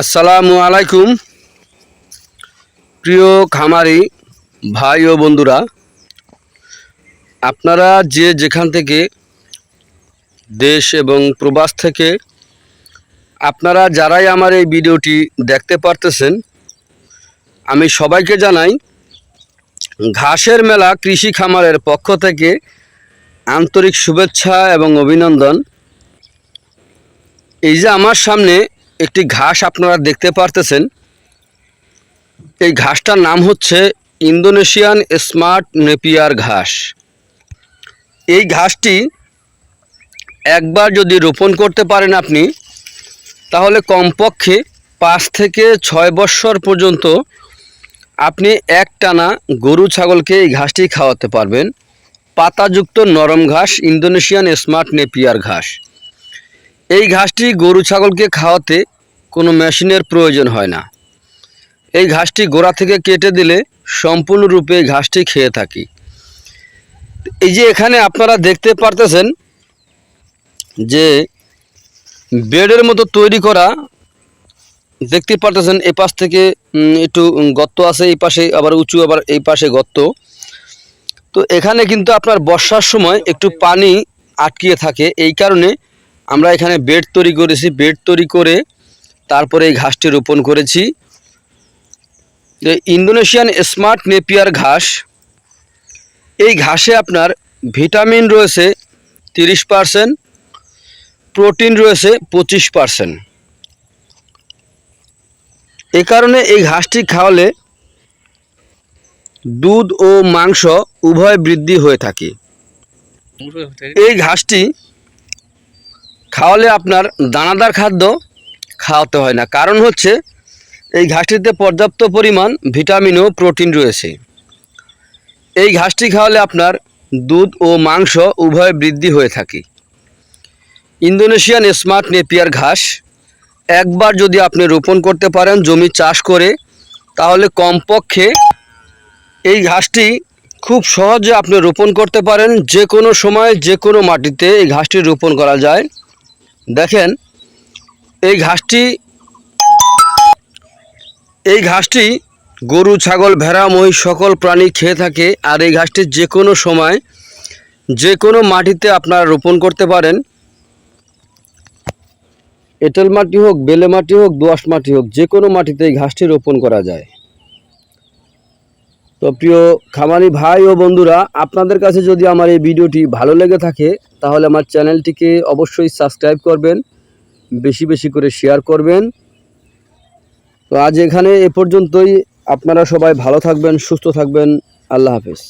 আসসালামু আলাইকুম। প্রিয় খামারি ভাই ও বন্ধুরা, আপনারা যে যেখান থেকে দেশ এবং প্রবাস থেকে আপনারা যারাই আমার এই ভিডিওটি দেখতে পারতেছেন, আমি সবাইকে জানাই, ঘাসের মেলা কৃষি খামারের পক্ষ থেকে আন্তরিক শুভেচ্ছা এবং অভিনন্দন। এই যে আমার সামনে একটি ঘাস আপনারা দেখতে পারতেছেন। এই ঘাসটার নাম হচ্ছে ইন্দোনেশিয়ান স্মার্ট নেপিয়ার ঘাস। এই ঘাসটি একবার যদি রোপণ করতে পারেন আপনি, তাহলে কমপক্ষে পাঁচ থেকে ছয় বৎসর পর্যন্ত আপনি এক টানা গরু ছাগলকে এই ঘাসটি খাওয়াতে পারবেন। পাতাযুক্ত নরম ঘাস ইন্দোনেশিয়ান স্মার্ট নেপিয়ার ঘাস। এই ঘাসটি গরু ছাগলকে খাওয়াতে কোনো মেশিনের প্রয়োজন হয় না। এই ঘাসটি গোড়া থেকে কেটে দিলে সম্পূর্ণরূপে ঘাসটি খেয়ে থাকি। এই যে এখানে আপনারা দেখতে পারতেছেন যে বেডের মতো তৈরি করা, দেখতে পারতেছেন এই পাশ থেকে একটু গর্ত আছে এই পাশে, আবার উঁচু, আবার এই পাশে গর্ত। তো এখানে কিন্তু আপনার বর্ষার সময় একটু পানি আটকিয়ে থাকে, এই কারণে আমরা এখানে বেড তৈরি করেছি বেড তৈরি করে তারপরে এই ঘাসটি রোপণ করেছি। যে ইন্দোনেশিয়ান স্মার্ট নেপিয়ার ঘাস এই ঘাসে আপনার ভিটামিন রয়েছে তিরিশ পারসেন্ট প্রোটিন রয়েছে পঁচিশ পারসেন্ট। এ কারণে এই ঘাসটি খাওয়ালে দুধ ও মাংস উভয় বৃদ্ধি হয়ে থাকে। এই ঘাসটি খাওয়ালে আপনার দানাদার খাদ্য খাওয়াতে হয় না। কারণ হচ্ছে, এই ঘাসটিতে পর্যাপ্ত পরিমাণ ভিটামিন ও প্রোটিন রয়েছে। এই ঘাসটি খাওয়ালে আপনার দুধ ও মাংস উভয় বৃদ্ধি হয়ে থাকে। ইন্দোনেশিয়ান স্মার্ট নেপিয়ার ঘাস, একবার যদি আপনি রোপণ করতে পারেন জমি চাষ করে, তাহলে কমপক্ষে এই ঘাসটি খুব সহজে আপনি রোপণ করতে পারেন। যে কোনো সময় যে কোনো মাটিতে এই ঘাসটি রোপণ করা যায়। দেখেন, এই ঘাসটি এই ঘাসটি গরু, ছাগল, ভেড়া, মহিষ, সকল প্রাণী খেয়ে থাকে আর এই ঘাসটি যে কোনো সময় যে কোনো মাটিতে আপনারা রোপণ করতে পারেন। এঁটেল মাটি হোক, বেলে মাটি হোক দোআঁশ মাটি হোক, যে কোনো মাটিতে এই ঘাসটি রোপণ করা যায়। তো প্রিয় খামারি ভাই ও বন্ধুরা, আপনাদের কাছে যদি আমার এই ভিডিওটি ভালো লেগে থাকে, তাহলে আমার চ্যানেলটিকে অবশ্যই সাবস্ক্রাইব করবেন, বেশি বেশি করে শেয়ার করবেন। তো আজ এখানে এ পর্যন্তই। আপনারা সবাই ভালো থাকবেন, সুস্থ থাকবেন। আল্লাহ হাফেজ।